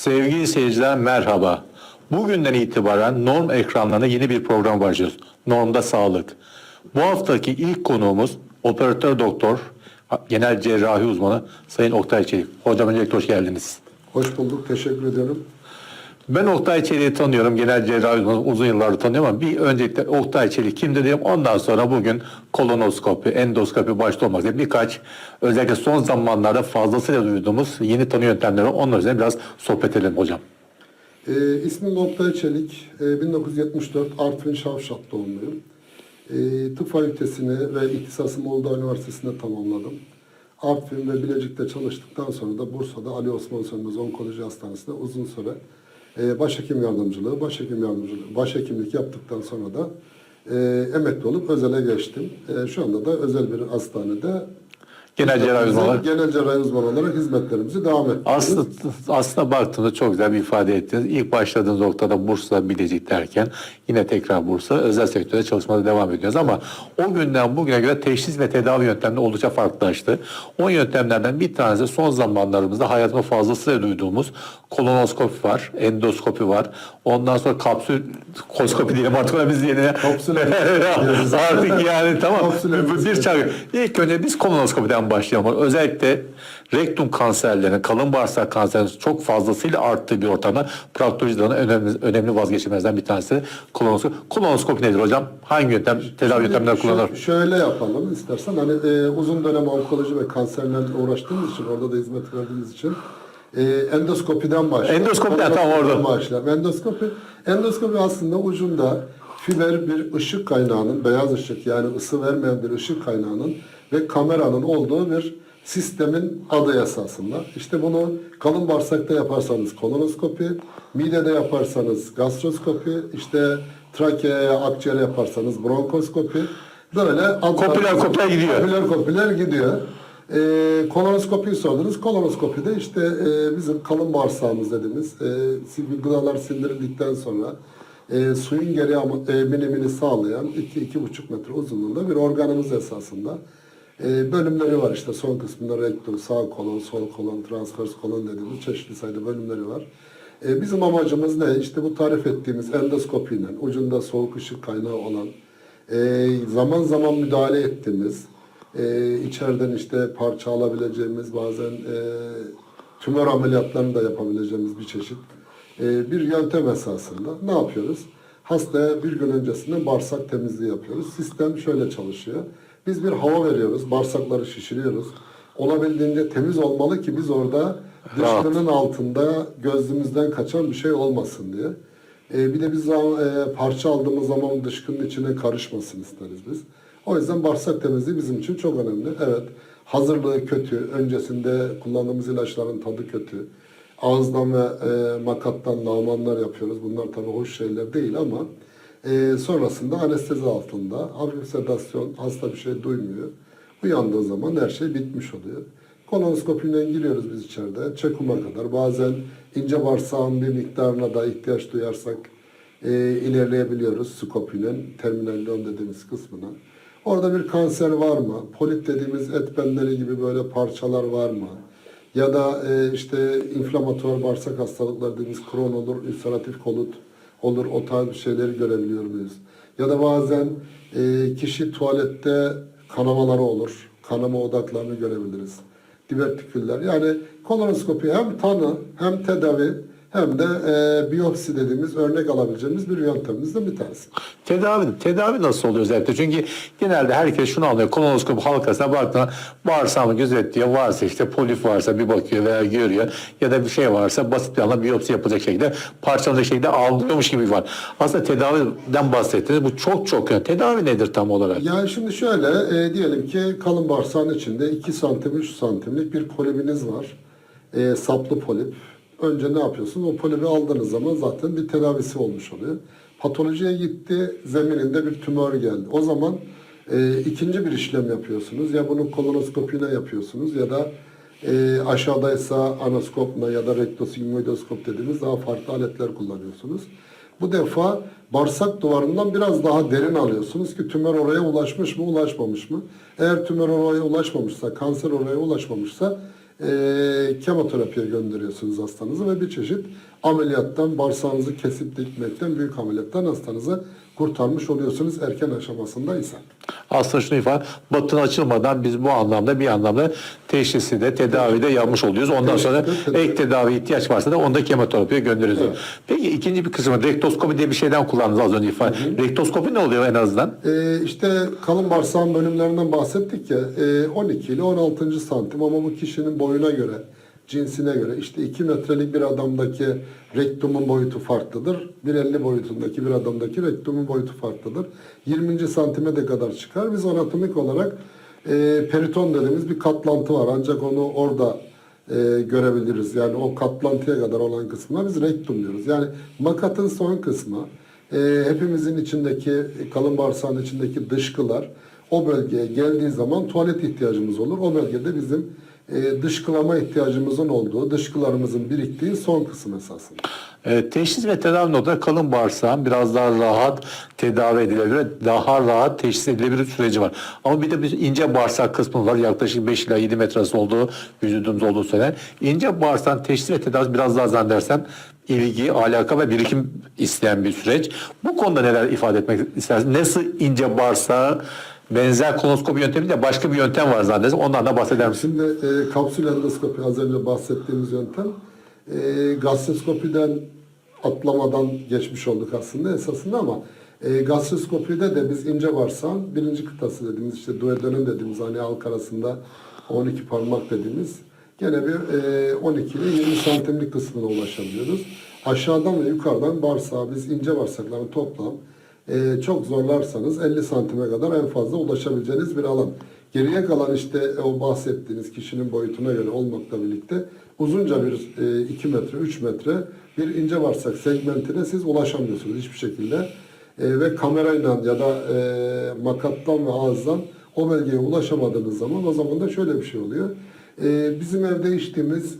Sevgili seyirciler merhaba. Bugünden itibaren Norm ekranlarına yeni bir program başlıyoruz. Norm'da Sağlık. Bu haftaki ilk konuğumuz operatör doktor, genel cerrahi uzmanı Sayın Oktay Çelik. Hocam öncelikle hoş geldiniz. Hoş bulduk, teşekkür ediyorum. Ben Oktay Çelik'i tanıyorum, genel cerrahi uzun yıllardır tanıyorum ama bir öncelikle Oktay Çelik kimdir diyeyim. Ondan sonra bugün kolonoskopi, endoskopi başta olmak üzere birkaç özellikle son zamanlarda fazlasıyla duyduğumuz yeni tanı yöntemleri. Onlar üzerine biraz sohbet edelim hocam. Ee, ismim Oktay Çelik, Ee, 1974 Artvin Şavşat doğumluyum. Ee, tıp fakültesini ve ihtisasımı Uludağ Üniversitesi'nde tamamladım. Artvin ve Bilecik'te çalıştıktan sonra da Bursa'da Ali Osman Sönmez Onkoloji Hastanesi'nde uzun süre e, başhekim yardımcılığı, başhekim yardımcılığı, başhekimlik yaptıktan sonra da e, emekli olup özele geçtim. E, şu anda da özel bir hastanede Genel cerrahi uzmanı olarak. genel cerrahi uzmanı olarak hizmetlerimizi devam ediyoruz. Aslında, aslında baktığınızda çok güzel bir ifade ettiniz. İlk başladığınız noktada Bursa, Bilecik derken yine tekrar Bursa, özel sektörde çalışmada devam ediyoruz. Ama o günden bugüne göre teşhis ve tedavi yöntemleri oldukça farklılaştı. O yöntemlerden bir tanesi son zamanlarımızda hayatımda fazlasıyla duyduğumuz kolonoskopi var, endoskopi var. Ondan sonra kapsül koskopi diyelim artık ona biz yerine. Kapsül artık yani tamam. Kapsül bir çağrı. İlk önce biz kolonoskopiden başlayalım. Özellikle rektum kanserlerinin, kalın bağırsak kanserinin çok fazlasıyla arttığı bir ortamda proktolojiden önemli, önemli vazgeçilmezden bir tanesi kolonoskopi. Kolonoskopi nedir hocam? Hangi yöntem, tedavi yöntemler kullanılır? Şöyle yapalım istersen. Hani e, uzun dönem onkoloji ve kanserlerle uğraştığımız için, orada da hizmet verdiğimiz için e, endoskopiden başlayalım. Endoskopiden, tamam, orada. başlayalım. Endoskopi, endoskopi aslında ucunda fiber bir ışık kaynağının, beyaz ışık yani ısı vermeyen bir ışık kaynağının ve kameranın olduğu bir sistemin adı esasında. İşte bunu kalın bağırsakta yaparsanız kolonoskopi, midede yaparsanız gastroskopi, işte trakeaya, akciğere yaparsanız bronkoskopi. Böyle adlar- Kopiler, kopiler gidiyor. Kopiler kopiler gidiyor. Ee, kolonoskopiyi sordunuz. Kolonoskopide işte e, bizim kalın bağırsağımız dediğimiz e, gıdalar sindirildikten sonra e, suyun geri emilimini sağlayan 2-2,5 metre uzunluğunda bir organımız esasında. E, bölümleri var işte son kısmında rektum, sağ kolon, sol kolon, transvers kolon dediğimiz çeşitli sayıda bölümleri var. E, bizim amacımız ne? İşte bu tarif ettiğimiz endoskopiyle ucunda soğuk ışık kaynağı olan e, zaman zaman müdahale ettiğimiz e, içeriden işte parça alabileceğimiz bazen e, tümör ameliyatlarını da yapabileceğimiz bir çeşit bir yöntem esasında. Ne yapıyoruz? Hastaya bir gün öncesinde bağırsak temizliği yapıyoruz. Sistem şöyle çalışıyor. Biz bir hava veriyoruz, bağırsakları şişiriyoruz. Olabildiğince temiz olmalı ki biz orada dışkının altında gözümüzden kaçan bir şey olmasın diye. E, bir de biz e, parça aldığımız zaman dışkının içine karışmasın isteriz biz. O yüzden bağırsak temizliği bizim için çok önemli. Evet, hazırlığı kötü, öncesinde kullandığımız ilaçların tadı kötü. Ağızdan ve e, makattan lağmanlar yapıyoruz. Bunlar tabii hoş şeyler değil ama e, sonrasında anestezi altında hafif sedasyon, hasta bir şey duymuyor. Uyandığı zaman her şey bitmiş oluyor. Kolonoskopiyle giriyoruz biz içeride. Çekuma kadar. Bazen ince bağırsağın bir miktarına da ihtiyaç duyarsak e, ilerleyebiliyoruz skopiyle. Terminal lon dediğimiz kısmına. Orada bir kanser var mı? Polip dediğimiz et benleri gibi böyle parçalar var mı? Ya da e, işte inflamatuar bağırsak hastalıkları dediğimiz Crohn olur, ülseratif kolut olur. O tarz bir şeyleri görebiliyor muyuz? Ya da bazen e, kişi tuvalette kanamaları olur. Kanama odaklarını görebiliriz. Divertiküller. Yani kolonoskopi hem tanı hem tedavi hem de e, biyopsi dediğimiz örnek alabileceğimiz bir yöntemimizden bir tanesi. Tedavi, tedavi nasıl oluyor özellikle? Çünkü genelde herkes şunu anlıyor. Kolonoskop halkasına baktığında bağırsağımı gözetliyor. Varsa işte polif varsa bir bakıyor veya görüyor. Ya da bir şey varsa basit bir anda biyopsi yapacak şekilde parçalanacak şekilde algılıyormuş gibi var. Aslında tedaviden bahsettiniz. Bu çok çok önemli. Tedavi nedir tam olarak? Yani şimdi şöyle e, diyelim ki kalın bağırsağın içinde 2 santim 3 santimlik bir polibiniz var. E, saplı polip. Önce ne yapıyorsunuz? O polibi aldığınız zaman zaten bir tedavisi olmuş oluyor. Patolojiye gitti, zemininde bir tümör geldi. O zaman e, ikinci bir işlem yapıyorsunuz. Ya bunu kolonoskopiyle yapıyorsunuz ya da e, aşağıdaysa anoskopla ya da rektosigmoidoskop dediğimiz daha farklı aletler kullanıyorsunuz. Bu defa bağırsak duvarından biraz daha derin alıyorsunuz ki tümör oraya ulaşmış mı, ulaşmamış mı? Eğer tümör oraya ulaşmamışsa, kanser oraya ulaşmamışsa e, kemoterapiye gönderiyorsunuz hastanızı ve bir çeşit ameliyattan, bağırsağınızı kesip dikmekten, büyük ameliyattan hastanızı kurtarmış oluyorsunuz erken aşamasında ise. Aslında şunu ifade, batın açılmadan biz bu anlamda bir anlamda teşhisi de tedavi de yapmış oluyoruz. Ondan Evet, sonra evet, evet. ek tedavi ihtiyaç varsa da onu da kemoterapiye gönderiyoruz. Evet. Peki ikinci bir kısmı rektoskopi diye bir şeyden kullandınız az önce ifade. Rektoskopi ne oluyor en azından? Ee, işte kalın bağırsağın bölümlerinden bahsettik ya e, 12 ile 16. santim ama bu kişinin boyuna göre, cinsine göre işte 2 metrelik bir adamdaki rektumun boyutu farklıdır. 1.50 boyutundaki bir adamdaki rektumun boyutu farklıdır. 20. santime kadar çıkar. Biz anatomik olarak e, periton dediğimiz bir katlantı var ancak onu orada e, görebiliriz. Yani o katlantıya kadar olan kısmına biz rektum diyoruz. Yani makatın son kısmı e, hepimizin içindeki kalın bağırsağın içindeki dışkılar o bölgeye geldiği zaman tuvalet ihtiyacımız olur. O bölgede bizim e, dışkılama ihtiyacımızın olduğu, dışkılarımızın biriktiği son kısım esasında. E, teşhis ve tedavi noktada kalın bağırsağın biraz daha rahat tedavi edilebilir, daha rahat teşhis edilebilir süreci var. Ama bir de bir ince bağırsak kısmı var. Yaklaşık 5 ila 7 metresi olduğu vücudumuzda olduğu söylenen. İnce bağırsağın teşhis ve tedavisi biraz daha zannedersem ilgi, alaka ve birikim isteyen bir süreç. Bu konuda neler ifade etmek istersiniz? Nasıl ince bağırsağı benzer kolonoskopi yöntemi de başka bir yöntem var zannedersem. Ondan da bahseder misiniz? Şimdi e, kapsül endoskopi az önce bahsettiğimiz yöntem e, gastroskopiden atlamadan geçmiş olduk aslında esasında ama e, gastroskopide de biz ince bağırsağın birinci kıtası dediğimiz işte duodenem dediğimiz hani halk arasında 12 parmak dediğimiz gene bir e, 12 ile 20 santimlik kısmına ulaşabiliyoruz. Aşağıdan ve yukarıdan bağırsağı biz ince bağırsakların toplam e, çok zorlarsanız 50 santime kadar en fazla ulaşabileceğiniz bir alan. Geriye kalan işte o bahsettiğiniz kişinin boyutuna göre olmakla birlikte uzunca bir 2 metre, 3 metre bir ince bağırsak segmentine siz ulaşamıyorsunuz hiçbir şekilde. E, ve kamerayla ya da e, makattan ve ağızdan o bölgeye ulaşamadığınız zaman o zaman da şöyle bir şey oluyor. E, bizim evde içtiğimiz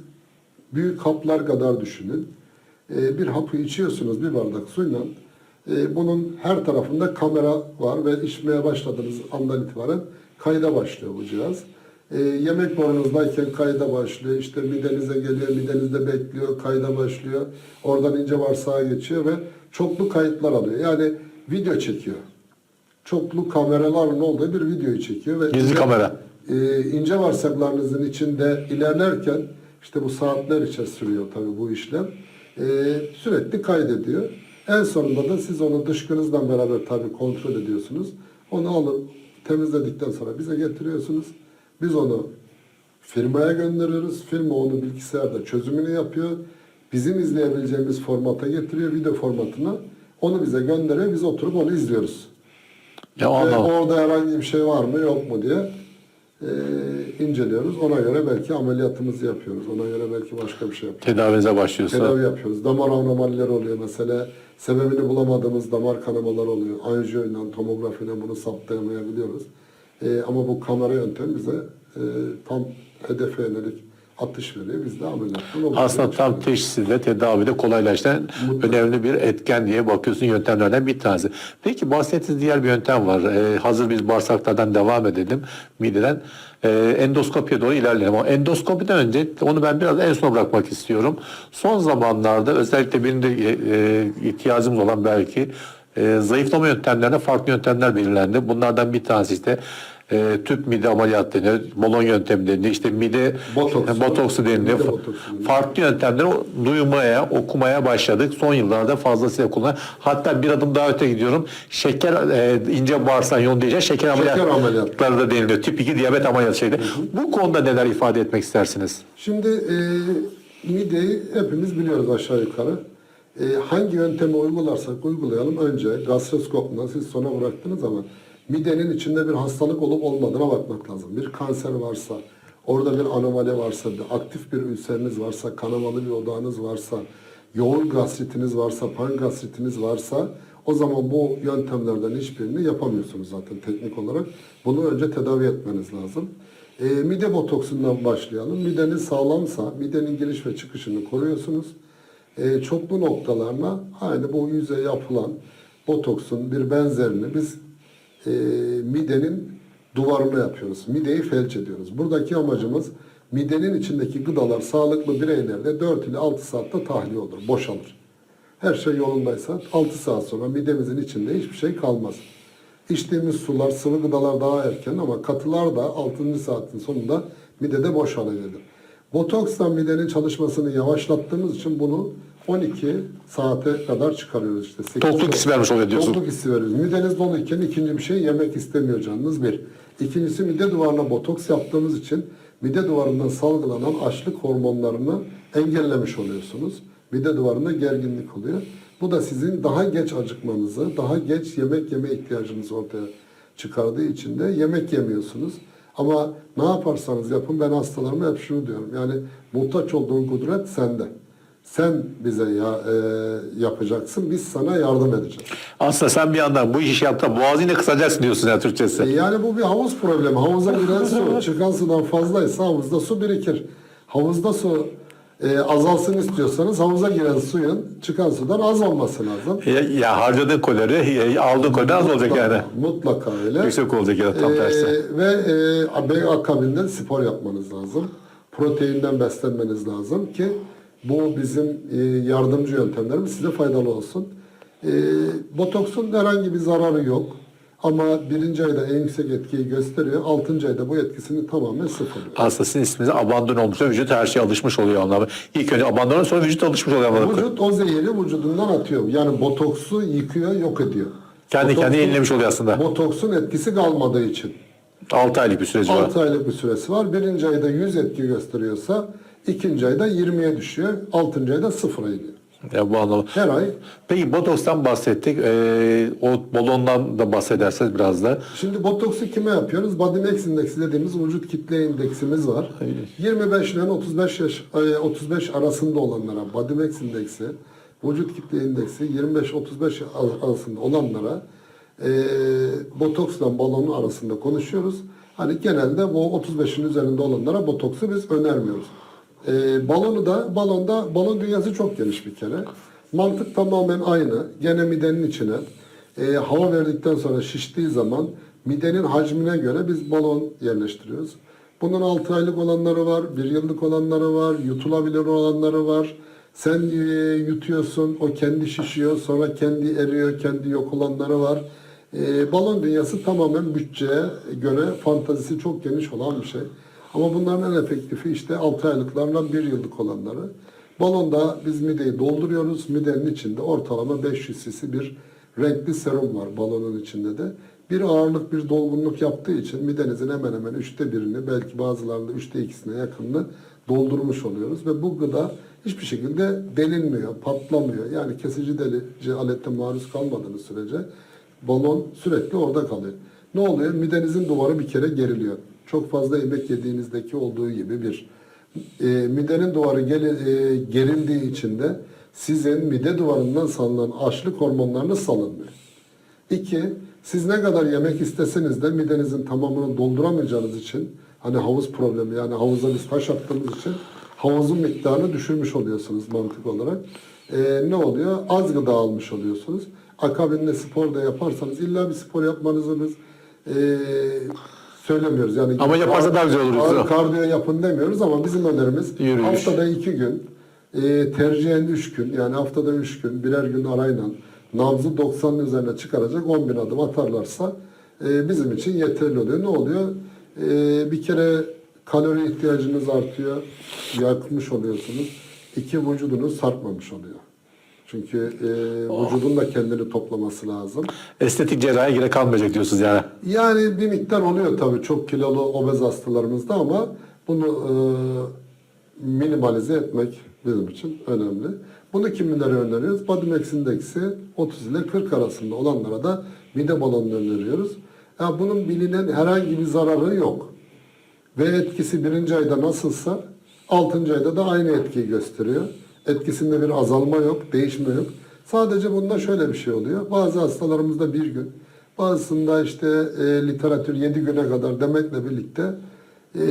büyük haplar kadar düşünün. E, bir hapı içiyorsunuz bir bardak suyla. E, bunun her tarafında kamera var ve içmeye başladığınız andan itibaren kayda başlıyor bu cihaz. E, yemek borunuzdayken kayda başlıyor. İşte midenize geliyor, midenizde bekliyor, kayda başlıyor. Oradan ince bağırsağa geçiyor ve çoklu kayıtlar alıyor. Yani video çekiyor. Çoklu kameraların olduğu bir videoyu çekiyor. Ve Gizli ince- kamera. e, ince bağırsaklarınızın içinde ilerlerken işte bu saatler içe sürüyor tabii bu işlem. E, sürekli kaydediyor. En sonunda da siz onu dışkınızla beraber tabii kontrol ediyorsunuz. Onu alıp temizledikten sonra bize getiriyorsunuz. Biz onu firmaya gönderiyoruz. Firma onu bilgisayarda çözümünü yapıyor. Bizim izleyebileceğimiz formata getiriyor, video formatına. Onu bize gönderiyor. Biz oturup onu izliyoruz. Ya Ve orada herhangi bir şey var mı yok mu diye e, inceliyoruz. Ona göre belki ameliyatımızı yapıyoruz. Ona göre belki başka bir şey yapıyoruz. Tedavinize başlıyorsa. Tedavi yapıyoruz. Damar anomalileri oluyor mesela. Sebebini bulamadığımız damar kanamaları oluyor. Anjiyoyla, tomografiyle bunu saptayamayabiliyoruz. E, ama bu kamera yöntemi bize e, tam hedefe yönelik atış veriyor. Biz de ameliyattan oluyoruz. Aslında tam teşhisi de tedavi de kolaylaştıran önemli bir etken diye bakıyorsun yöntemlerden bir tanesi. Peki bahsettiğiniz diğer bir yöntem var. Ee, hazır biz bağırsaklardan devam edelim. Mideden ee, endoskopiye doğru ilerleyelim. Ama endoskopiden önce onu ben biraz en sona bırakmak istiyorum. Son zamanlarda özellikle benim de e, e, ihtiyacımız olan belki e, zayıflama yöntemlerine farklı yöntemler belirlendi. Bunlardan bir tanesi işte e, tüp mide ameliyat deniyor, balon yöntemi deniyor, işte mide Botoks. botoksu deniliyor. Mide botoksu. Farklı yöntemleri duymaya, okumaya başladık. Son yıllarda fazlasıyla kullan. Hatta bir adım daha öte gidiyorum. Şeker e, ince bağırsak yolu diyeceğiz. Şeker, ameliyatları. ameliyatları da deniliyor. Tip 2 diyabet ameliyatı şeyde. Bu konuda neler ifade etmek istersiniz? Şimdi e, mideyi hepimiz biliyoruz aşağı yukarı. E, hangi yöntemi uygularsak uygulayalım önce gastroskopla siz sona bıraktınız ama midenin içinde bir hastalık olup olmadığına bakmak lazım. Bir kanser varsa, orada bir anomali varsa, bir aktif bir ülseriniz varsa, kanamalı bir odağınız varsa, yoğun gastritiniz varsa, pangastritiniz varsa o zaman bu yöntemlerden hiçbirini yapamıyorsunuz zaten teknik olarak. Bunu önce tedavi etmeniz lazım. E, mide botoksundan başlayalım. Mideniz sağlamsa midenin giriş ve çıkışını koruyorsunuz. E, çoklu noktalarına aynı bu yüze yapılan botoksun bir benzerini biz e, midenin duvarına yapıyoruz. Mideyi felç ediyoruz. Buradaki amacımız midenin içindeki gıdalar sağlıklı bireylerde 4 ile 6 saatte tahliye olur, boşalır. Her şey yolundaysa 6 saat sonra midemizin içinde hiçbir şey kalmaz. İçtiğimiz sular, sıvı gıdalar daha erken ama katılar da 6. saatin sonunda midede boşalıyordur. Botoksla midenin çalışmasını yavaşlattığımız için bunu 12 saate kadar çıkarıyoruz işte. Sekiz Tokluk saat. hissi vermiş oluyor diyorsun. Tokluk hissi veriyoruz. Mideniz doluyken ikinci bir şey yemek istemiyor canınız bir. İkincisi mide duvarına botoks yaptığımız için mide duvarından salgılanan açlık hormonlarını engellemiş oluyorsunuz. Mide duvarında gerginlik oluyor. Bu da sizin daha geç acıkmanızı, daha geç yemek yeme ihtiyacınızı ortaya çıkardığı için de yemek yemiyorsunuz. Ama ne yaparsanız yapın ben hastalarıma hep şunu diyorum. Yani muhtaç olduğun kudret sende. Sen bize ya, e, yapacaksın, biz sana yardım edeceğiz. Aslında sen bir yandan bu işi yaptın boğazını yine kısacaksın diyorsun ya Türkçesi. E, yani bu bir havuz problemi. Havuza giren su, çıkan sudan fazlaysa havuzda su birikir. Havuzda su e, azalsın istiyorsanız havuza giren suyun çıkan sudan az olması lazım. Ya, ya harcadığın ya aldığın kalori az olacak yani. Mutlaka öyle. Yüksek olacak ya tam Ee, tersi. ve e, akabinde spor yapmanız lazım. Proteinden beslenmeniz lazım ki bu bizim e, yardımcı yöntemlerimiz size faydalı olsun. E, botoksun herhangi bir zararı yok. Ama birinci ayda en yüksek etkiyi gösteriyor. Altıncı ayda bu etkisini tamamen sıfırlıyor. Aslında sizin isminize abandon olmuş. Vücut her şeye alışmış oluyor anlamı. İlk önce abandon sonra vücut alışmış oluyor anlamı. Vücut o zehiri vücudundan atıyor. Yani botoksu yıkıyor, yok ediyor. Kendi Botoksun- kendine yenilemiş oluyor aslında. Botoksun etkisi kalmadığı için. 6 aylık bir süreci var. 6 aylık bir süresi var. Birinci ayda 100 etki gösteriyorsa ikinci ayda 20'ye düşüyor. Altıncı ayda sıfıra iniyor. Ya bu anlamda. Her ay. Peki botokstan bahsettik. Ee, o balondan da bahsederseniz biraz da. Şimdi botoksu kime yapıyoruz? Body mass indeksi dediğimiz vücut kitle indeksimiz var. 25 ile 35 yaş e, 35 arasında olanlara body mass indeksi, vücut kitle indeksi 25-35 arasında olanlara e, botoksla balonun arasında konuşuyoruz. Hani genelde bu 35'in üzerinde olanlara botoksu biz önermiyoruz. E, balonu da balonda balon dünyası çok geniş bir kere. Mantık tamamen aynı. Gene midenin içine e, hava verdikten sonra şiştiği zaman midenin hacmine göre biz balon yerleştiriyoruz. Bunun 6 aylık olanları var, 1 yıllık olanları var, yutulabilir olanları var. Sen e, yutuyorsun, o kendi şişiyor, sonra kendi eriyor, kendi yok olanları var. E, balon dünyası tamamen bütçeye göre fantazisi çok geniş olan bir şey. Ama bunların en efektifi işte 6 aylıklarla 1 yıllık olanları. Balonda biz mideyi dolduruyoruz. Midenin içinde ortalama 500 cc bir renkli serum var balonun içinde de. Bir ağırlık, bir dolgunluk yaptığı için midenizin hemen hemen üçte birini, belki bazılarında üçte ikisine yakınını doldurmuş oluyoruz. Ve bu gıda hiçbir şekilde delinmiyor, patlamıyor. Yani kesici delici alette maruz kalmadığınız sürece balon sürekli orada kalıyor. Ne oluyor? Midenizin duvarı bir kere geriliyor. Çok fazla yemek yediğinizdeki olduğu gibi bir. E, midenin duvarı geli- e, gerildiği için de sizin mide duvarından salınan açlık hormonlarını salınmıyor. İki, siz ne kadar yemek isteseniz de midenizin tamamını dolduramayacağınız için hani havuz problemi yani havuza biz taş attığımız için havuzun miktarını düşürmüş oluyorsunuz mantık olarak. Ee, ne oluyor? Az gıda almış oluyorsunuz. Akabinde spor da yaparsanız illa bir spor yapmanızı biz ee, söylemiyoruz. Yani Ama yaparsa daha güzel olur. Ağır kardiyo yapın demiyoruz ama bizim önerimiz Yürüyüş. haftada iki gün, e, tercihen üç gün yani haftada üç gün birer gün arayla nabzı 90'ın üzerine çıkaracak 10 bin adım atarlarsa e, bizim için yeterli oluyor. Ne oluyor? E, bir kere kalori ihtiyacınız artıyor, yakmış oluyorsunuz. İki vücudunuz sarkmamış oluyor. Çünkü e, vücudun da kendini toplaması lazım. Estetik cerrahiye gerek kalmayacak diyorsunuz yani. Yani bir miktar oluyor tabii çok kilolu obez hastalarımızda ama bunu e, minimalize etmek bizim için önemli. Bunu kimlere öneriyoruz? Body mass indeksi 30 ile 40 arasında olanlara da mide balonunu öneriyoruz. Ya bunun bilinen herhangi bir zararı yok. Ve etkisi birinci ayda nasılsa altıncı ayda da aynı etkiyi gösteriyor. Etkisinde bir azalma yok, değişme yok. Sadece bunda şöyle bir şey oluyor. Bazı hastalarımızda bir gün, bazısında işte e, literatür 7 güne kadar demekle birlikte e,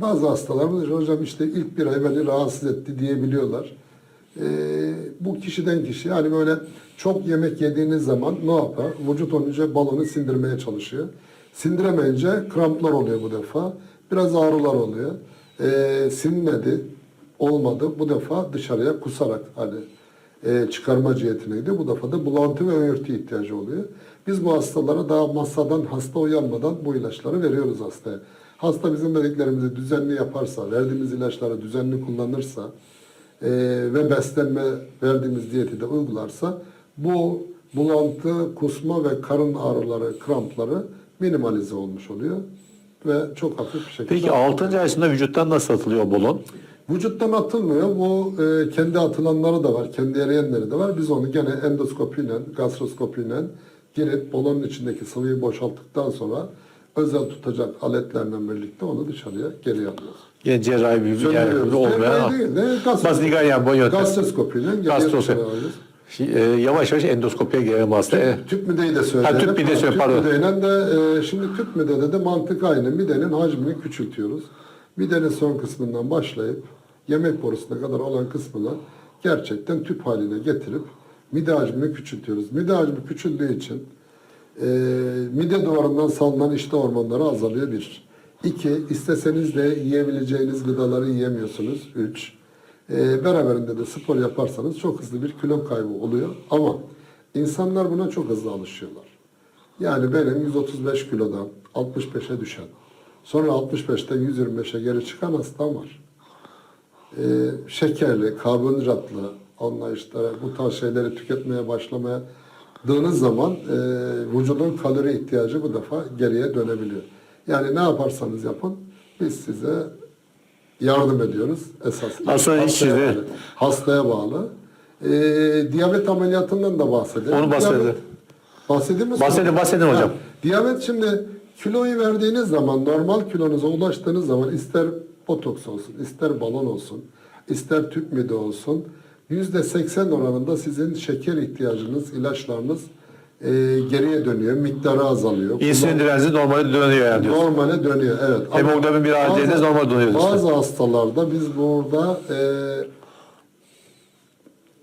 bazı hastalarımız hocam işte ilk bir ay beni rahatsız etti diyebiliyorlar. E, bu kişiden kişi yani böyle çok yemek yediğiniz zaman ne yapar? Vücut önce balonu sindirmeye çalışıyor. Sindiremeyince kramplar oluyor bu defa. Biraz ağrılar oluyor. e, sinmedi, olmadı. Bu defa dışarıya kusarak hani e, çıkarma cihetineydi. Bu defa da bulantı ve öğürtü ihtiyacı oluyor. Biz bu hastalara daha masadan hasta uyanmadan bu ilaçları veriyoruz hastaya. Hasta bizim dediklerimizi düzenli yaparsa, verdiğimiz ilaçları düzenli kullanırsa e, ve beslenme verdiğimiz diyeti de uygularsa bu bulantı, kusma ve karın ağrıları, krampları minimalize olmuş oluyor ve çok hafif bir şekilde Peki 6. ayında vücuttan nasıl atılıyor bolon? Vücuttan atılmıyor. Bu e, kendi atılanları da var, kendi eriyenleri de var. Biz onu gene endoskopiyle, gastroskopiyle girip balonun içindeki sıvıyı boşalttıktan sonra özel tutacak aletlerle birlikte onu dışarıya geri yapıyoruz. Yine cerrahi bir yani olmayan Cerrahi de gastro- basit yani bu yöntem. gastroskopiyle Gastroskopi. alıyoruz. Şimdi, e, yavaş yavaş endoskopiye gelelim aslında. E, Tüp mideyi de söyleyelim. Ha, tüp mide söyle, Tüp pardon. mideyle de e, şimdi tüp midede de mantık aynı. Midenin hacmini küçültüyoruz. Midenin son kısmından başlayıp yemek borusuna kadar olan kısmını gerçekten tüp haline getirip mide hacmini küçültüyoruz. Mide hacmi küçüldüğü için e, mide duvarından salınan iştah hormonları azalıyor bir. İki, isteseniz de yiyebileceğiniz gıdaları yiyemiyorsunuz. Üç, e, beraberinde de spor yaparsanız çok hızlı bir kilo kaybı oluyor. Ama insanlar buna çok hızlı alışıyorlar. Yani benim 135 kilodan 65'e düşen, sonra 65'ten 125'e geri çıkan hastam var. Ee, şekerli, karbonhidratlı, onunla işte bu tarz şeyleri tüketmeye başlamadığınız zaman e, vücudun kalori ihtiyacı bu defa geriye dönebiliyor. Yani ne yaparsanız yapın biz size yardım ediyoruz esas. Aslında hastaya, bağlı. hastaya bağlı. Ee, diyabet ameliyatından da bahsedelim. Onu bahsedelim. Bahsedeyim mi? Bahsedin, bahsedin Ha, hocam. Diyabet şimdi kiloyu verdiğiniz zaman normal kilonuza ulaştığınız zaman ister botoks olsun, ister balon olsun, ister tüp mide olsun yüzde seksen oranında sizin şeker ihtiyacınız, ilaçlarınız e, geriye dönüyor, miktarı azalıyor. insülin direnci normale dönüyor yani diyorsun. Normale dönüyor evet. Ama Hemoglobin bir bazı- normal dönüyor diyorsun. Bazı hastalarda biz burada e,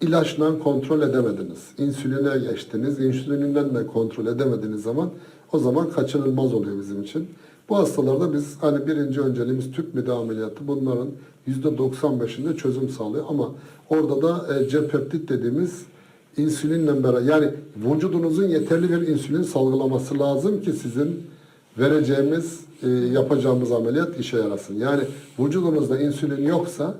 ilaçla kontrol edemediniz. İnsüline geçtiniz. İnsülinden de kontrol edemediğiniz zaman o zaman kaçınılmaz oluyor bizim için. Bu hastalarda biz hani birinci önceliğimiz tüp mide ameliyatı bunların %95'inde çözüm sağlıyor ama orada da e, cepeptit dediğimiz insülinle beraber yani vücudunuzun yeterli bir insülin salgılaması lazım ki sizin vereceğimiz, e, yapacağımız ameliyat işe yarasın. Yani vücudunuzda insülin yoksa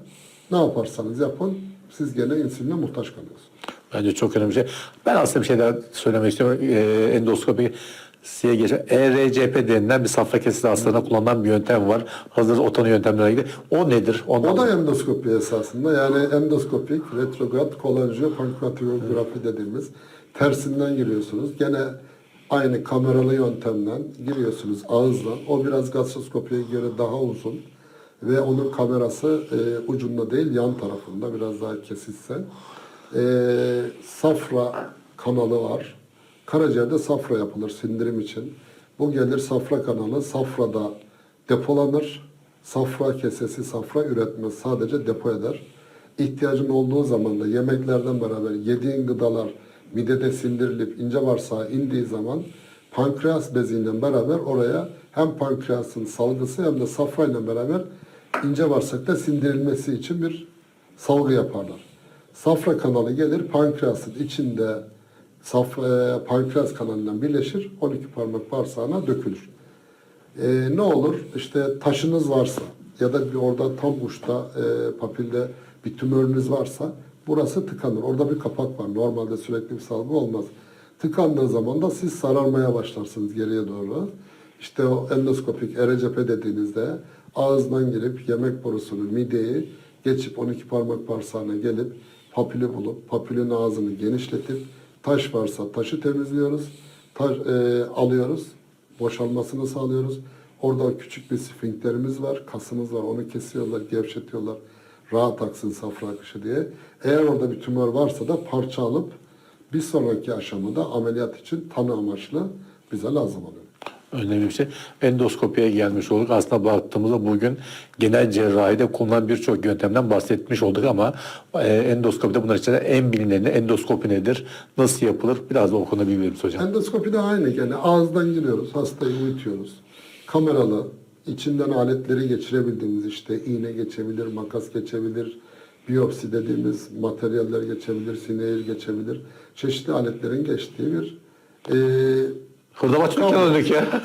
ne yaparsanız yapın siz gene insüline muhtaç kalıyorsunuz. Bence çok önemli bir şey. Ben aslında bir şey daha söylemek istiyorum. Ee, endoskopi size geçen ERCP denilen bir safra kesesi hastalarına kullanılan bir yöntem var. Hazır otanı yöntemlerine ilgili. O nedir? Ondan O da endoskopi esasında. Yani endoskopik retrograd kolanjiyo pankreatografi dediğimiz tersinden giriyorsunuz. Gene aynı kameralı yöntemden giriyorsunuz ağızdan. O biraz gastroskopiye göre daha uzun ve onun kamerası e, ucunda değil yan tarafında biraz daha kesitsel. E, safra kanalı var. Karaciğerde safra yapılır sindirim için. Bu gelir safra kanalı. Safrada depolanır. Safra kesesi safra üretmez. Sadece depo eder. İhtiyacın olduğu zaman da yemeklerden beraber yediğin gıdalar midede sindirilip ince bağırsağa indiği zaman pankreas beziyle beraber oraya hem pankreasın salgısı hem de safra ile beraber ince bağırsakta sindirilmesi için bir salgı yaparlar. Safra kanalı gelir pankreasın içinde safra, pankreas kanalıyla birleşir 12 parmak bağırsağına dökülür. Ee, ne olur işte taşınız varsa ya da bir orada tam uçta e, papilde bir tümörünüz varsa burası tıkanır. Orada bir kapak var. Normalde sürekli bir salgı olmaz. Tıkandığı zaman da siz sararmaya başlarsınız geriye doğru. İşte o endoskopik ERCP dediğinizde ağızdan girip yemek borusunu, mideyi geçip 12 parmak bağırsağına gelip papülü bulup papülün ağzını genişletip taş varsa taşı temizliyoruz. Taş, e, alıyoruz boşalmasını sağlıyoruz. Orada küçük bir sfinkterimiz var, kasımız var. Onu kesiyorlar, gevşetiyorlar. Rahat aksın safra akışı diye. Eğer orada bir tümör varsa da parça alıp bir sonraki aşamada ameliyat için tanı amaçlı bize lazım oluyor. Önemli bir şey. Endoskopiye gelmiş olduk. Aslında baktığımızda bugün genel cerrahide kullanılan birçok yöntemden bahsetmiş olduk ama e, endoskopide bunlar içinde en bilineni endoskopi nedir? Nasıl yapılır? Biraz da o konuda bilgi hocam. Endoskopi de aynı gene. Ağızdan giriyoruz, hastayı uyutuyoruz. Kameralı içinden aletleri geçirebildiğimiz işte iğne geçebilir, makas geçebilir, biyopsi dediğimiz materyaller geçebilir, sineyir geçebilir. Çeşitli aletlerin geçtiği bir e, Hırdavatçı dükkanı döndük ya.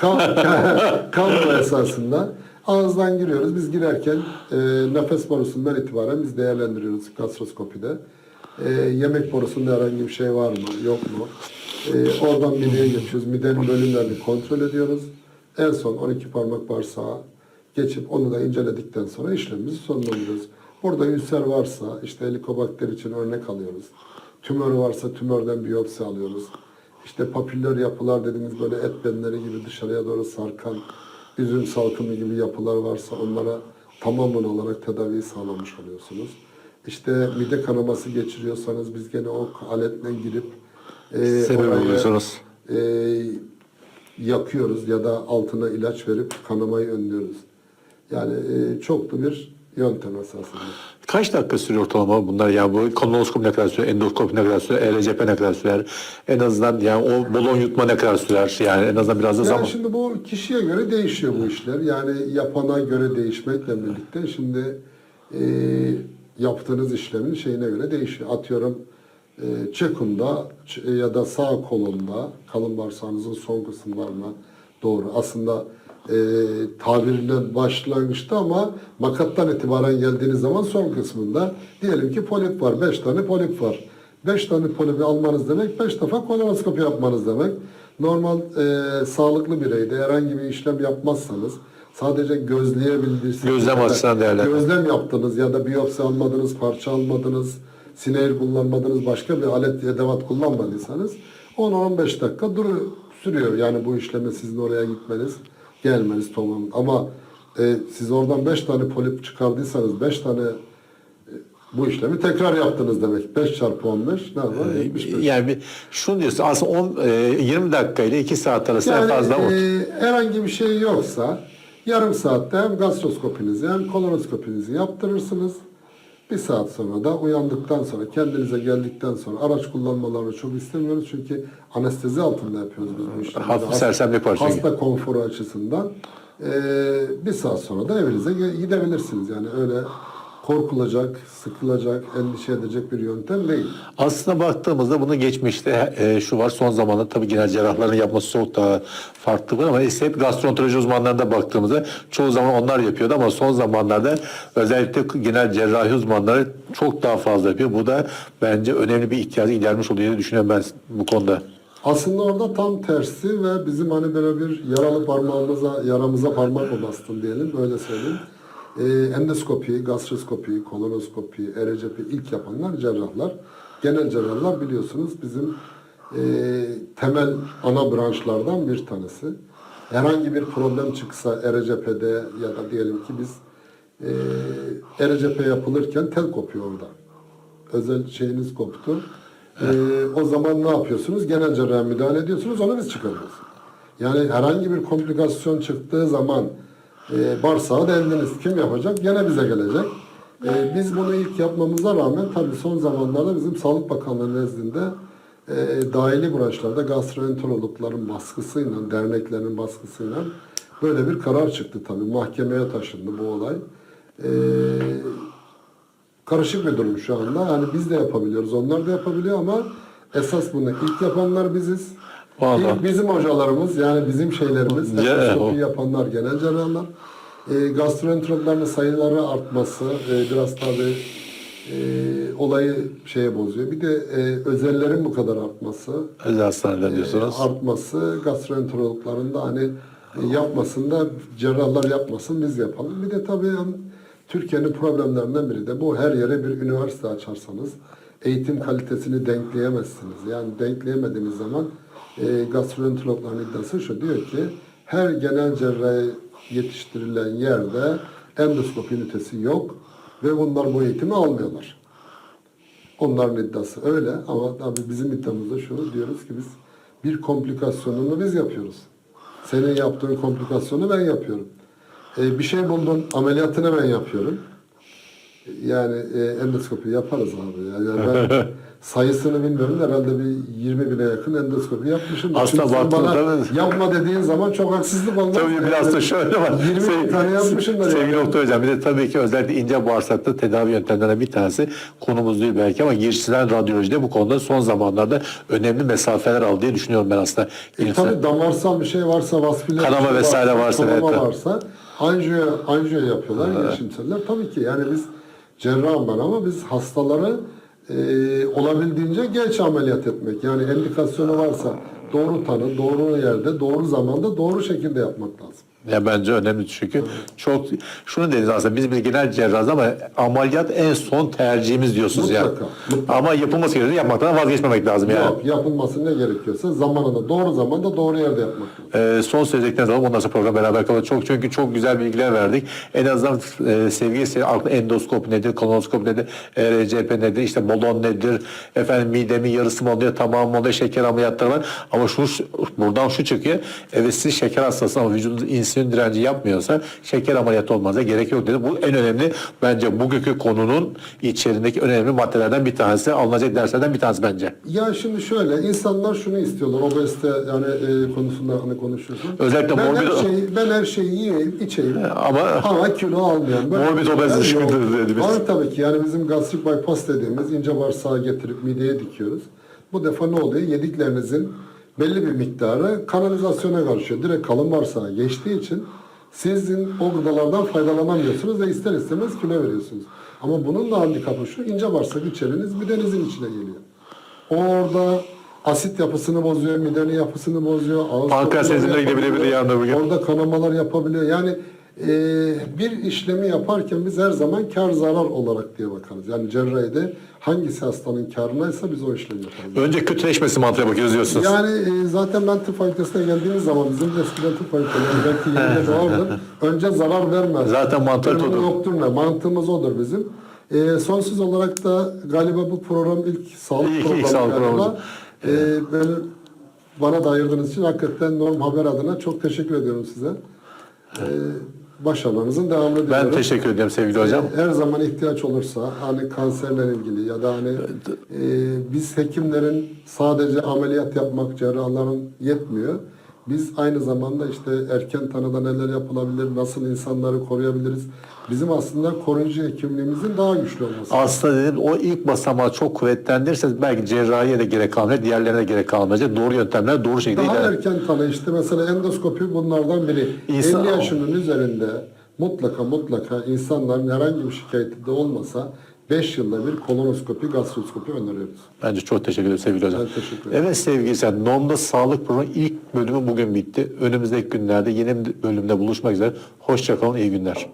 Kamera esasında ağızdan giriyoruz. Biz girerken e, nefes borusundan itibaren biz değerlendiriyoruz gastroskopide. E, yemek borusunda herhangi bir şey var mı, yok mu? E, oradan mideye geçiyoruz. Midenin bölümlerini kontrol ediyoruz. En son 12 parmak bağırsağı geçip onu da inceledikten sonra işlemimizi sonlandırıyoruz. Burada ülser varsa işte helikobakter için örnek alıyoruz. Tümör varsa tümörden biyopsi alıyoruz. İşte papiller yapılar dediğimiz böyle et benleri gibi dışarıya doğru sarkan üzüm salkımı gibi yapılar varsa onlara tamamen olarak tedaviyi sağlamış oluyorsunuz. İşte mide kanaması geçiriyorsanız biz gene o aletle girip e, Sebep oluyorsunuz. e, yakıyoruz ya da altına ilaç verip kanamayı önlüyoruz. Yani e, çoklu bir yöntem esasında. Kaç dakika sürüyor ortalama bunlar? Ya bu kolonoskop ne kadar sürer, endoskop ne kadar sürer, ERCP ne kadar sürer? En azından yani o balon yutma ne kadar sürer? Yani en azından biraz da Yani zaman. şimdi bu kişiye göre değişiyor bu işler. Yani yapana göre değişmekle birlikte şimdi e, yaptığınız işlemin şeyine göre değişiyor. Atıyorum e, çekunda ç- ya da sağ kolunda kalın bağırsağınızın son kısımlarına doğru. Aslında e, tabiriyle başlangıçta ama makattan itibaren geldiğiniz zaman son kısmında diyelim ki polip var. Beş tane polip var. Beş tane polipi almanız demek beş defa kolonoskopi yapmanız demek. Normal e, sağlıklı bireyde herhangi bir işlem yapmazsanız sadece gözleyebildiğiniz Gözlem açısından değerlendirin. Gözlem yaptınız ya da biyopsi almadınız, parça almadınız, sinir kullanmadınız, başka bir alet, edevat kullanmadıysanız 10-15 dakika duru sürüyor. Yani bu işleme sizin oraya gitmeniz, gelmeniz tamam. Ama e, siz oradan 5 tane polip çıkardıysanız 5 tane e, bu işlemi tekrar yaptınız demek. 5 çarpı 15 ne var? 75. Yani bir, şunu diyorsun aslında 10, e, 20 dakika ile 2 saat arası en Yani fazla o. e, herhangi bir şey yoksa yarım saatte hem gastroskopinizi hem kolonoskopinizi yaptırırsınız. Bir saat sonra da uyandıktan sonra kendinize geldikten sonra araç kullanmalarını çok istemiyoruz çünkü anestezi altında yapıyoruz biz bu işleri. Hafif Hasta- sersemlik var çünkü. Hasta konforu açısından e, bir saat sonra da evinize gidebilirsiniz. Yani öyle korkulacak, sıkılacak, endişe edecek bir yöntem değil. Aslında baktığımızda bunu geçmişte e, şu var son zamanlarda tabii genel cerrahların yapması çok daha farklı var ama ise hep gastroenteroloji uzmanlarına baktığımızda çoğu zaman onlar yapıyordu ama son zamanlarda özellikle genel cerrahi uzmanları çok daha fazla yapıyor. Bu da bence önemli bir ihtiyacı gidermiş oluyor diye düşünüyorum ben bu konuda. Aslında orada tam tersi ve bizim hani böyle bir yaralı parmağımıza, yaramıza parmak mı bastın diyelim, böyle söyleyeyim. Ee, endoskopi, gastroskopi, kolonoskopi, ERCP ilk yapanlar cerrahlar. Genel cerrahlar biliyorsunuz bizim e, temel ana branşlardan bir tanesi. Herhangi bir problem çıksa ERCP'de ya da diyelim ki biz e, ERCP yapılırken tel kopuyor orada özel şeyiniz koptu. Ee, o zaman ne yapıyorsunuz? Genel cerrahi müdahale ediyorsunuz, onu biz çıkarıyoruz. Yani herhangi bir komplikasyon çıktığı zaman e, bağırsağı deldiniz. Kim yapacak? Gene bize gelecek. E, biz bunu ilk yapmamıza rağmen tabii son zamanlarda bizim Sağlık Bakanlığı nezdinde e, dahili branşlarda gastroenterologların baskısıyla, derneklerin baskısıyla böyle bir karar çıktı tabii. Mahkemeye taşındı bu olay. E, karışık bir durum şu anda. Yani biz de yapabiliyoruz, onlar da yapabiliyor ama esas bunu ilk yapanlar biziz. Vallahi. Bizim hocalarımız yani bizim şeylerimiz. Endoskopi yapanlar genel cerrahlar. E, gastroenterologların sayıları artması e, biraz tabii e, olayı şeye bozuyor. Bir de e, özellerin bu kadar artması, Özel hastaneler e, diyorsunuz. artması gastroenterologların da hani e, yapmasında cerrahlar yapmasın biz yapalım. Bir de tabii yani Türkiye'nin problemlerinden biri de bu her yere bir üniversite açarsanız eğitim kalitesini denkleyemezsiniz. Yani denkleyemediğiniz zaman e, gastroenterologların iddiası şu diyor ki her genel cerrahi yetiştirilen yerde endoskopi ünitesi yok ve bunlar bu eğitimi almıyorlar. Onların iddiası öyle ama tabii bizim iddiamız da diyoruz ki biz bir komplikasyonunu biz yapıyoruz. Senin yaptığın komplikasyonu ben yapıyorum. Ee, bir şey buldun ameliyatını ben yapıyorum. Yani e, endoskopi yaparız abi. Yani ben sayısını bilmiyorum da herhalde bir 20 bine yakın endoskopi yapmışım. Aslında baktığında yapma dediğin zaman çok haksızlık olmaz. Tabii biraz da şöyle var. 20 Sev- tane yapmışım da. Sevgili yani. doktor hocam bir de tabii ki özellikle ince bağırsakta tedavi yöntemlerinden bir tanesi konumuz değil belki ama girişilen radyolojide bu konuda son zamanlarda önemli mesafeler aldı diye düşünüyorum ben aslında. E, tabii damarsal bir şey varsa, vasküler Kanama şey vesaire varsa, kanama evet. varsa anjiyo, anjiyo yapıyorlar girişimseller. Tabii ki yani biz cerrahım ben ama biz hastaları e, olabildiğince geç ameliyat etmek. Yani endikasyonu varsa doğru tanı, doğru yerde, doğru zamanda, doğru şekilde yapmak lazım. Ya bence önemli çünkü çok şunu dediniz aslında biz bir genel cerrahız ama ameliyat en son tercihimiz diyorsunuz ya. Mutlaka, mutlaka. Ama yapılması gerekiyor yapmaktan vazgeçmemek lazım yani. Yok, yapılması ne gerekiyorsa zamanında, doğru zamanda, doğru yerde yapmak lazım. Ee, son söyleyecekleriniz alalım ondan sonra program beraber kalalım. Çok çünkü çok güzel bilgiler verdik. En azından e, sevgili aklına endoskop nedir, kolonoskop nedir, E ERCP nedir, işte bolon nedir, efendim midemin yarısı mı oluyor, tamamı mı oluyor, şeker ameliyatları var. Ama şu buradan şu çıkıyor. Evet siz şeker hastası ama vücudunuz insülin direnci yapmıyorsa şeker ameliyatı olmanıza gerek yok dedi. Bu en önemli bence bugünkü konunun içerisindeki önemli maddelerden bir tanesi. Alınacak derslerden bir tanesi bence. Ya şimdi şöyle, insanlar şunu istiyorlar, obezite yani e, konusunda hani konuşuyorsun. Özellikle ben morbid- her şeyi, ben her şeyi yiyeyim, içeyim. Ama Ama kilo almayan. Böyle Morbid obezite sıkıntı dedi biz. Var tabii ki yani bizim gastrik bypass dediğimiz ince bağırsağı getirip mideye dikiyoruz. Bu defa ne oluyor? Yediklerinizin belli bir miktarı kanalizasyona karışıyor. Direkt kalın bağırsağa geçtiği için sizin o gıdalardan faydalanamıyorsunuz ve ister istemez kilo veriyorsunuz. Ama bunun da handikapı şu, ince bağırsak içeriğiniz midenizin içine geliyor. Orada asit yapısını bozuyor, midenin yapısını bozuyor. ağız Pankreas enzimleri yapabiliyor, gidebilir yarın öbür gün. Orada kanamalar yapabiliyor. Yani e, bir işlemi yaparken biz her zaman kar zarar olarak diye bakarız. Yani cerrahide hangisi hastanın karınaysa biz o işlemi yaparız. önce kötüleşmesi mantığına bakıyoruz diyorsunuz. Yani e, zaten ben tıp fakültesine geldiğimiz zaman bizim eskiden tıp fakülteleri belki yerinde de vardır. Önce zarar vermez. Zaten mantığı odur. yoktur ne? Mantığımız odur bizim. E, sonsuz olarak da galiba bu program ilk sağlık İlk- ilk programı sağlık galiba. programımız. E, beni bana da ayırdığınız için hakikaten Norm Haber adına çok teşekkür ediyorum size. E, başarılarınızın devamını diliyorum. Ben teşekkür ederim sevgili hocam. Her zaman ihtiyaç olursa hani kanserle ilgili ya da hani e, biz hekimlerin sadece ameliyat yapmak cerrahların yetmiyor. Biz aynı zamanda işte erken tanıda neler yapılabilir, nasıl insanları koruyabiliriz. Bizim aslında koruyucu hekimliğimizin daha güçlü olması. Aslında dedim o ilk basamağı çok kuvvetlendirirseniz belki cerrahiye de gerek kalmayacak, diğerlerine de gerek kalmayacak. Doğru yöntemler doğru şekilde Daha ilerler. erken tanı işte mesela endoskopi bunlardan biri. İnsan- 50 yaşının üzerinde mutlaka mutlaka insanların herhangi bir şikayeti de olmasa 5 yılda bir kolonoskopi, gastroskopi öneriyoruz. Bence çok teşekkür ederim sevgili hocam. Ben teşekkür ederim. Evet sevgili sen Nom'da Sağlık Programı ilk bölümü bugün bitti. Önümüzdeki günlerde yeni bir bölümde buluşmak üzere. Hoşçakalın, iyi günler.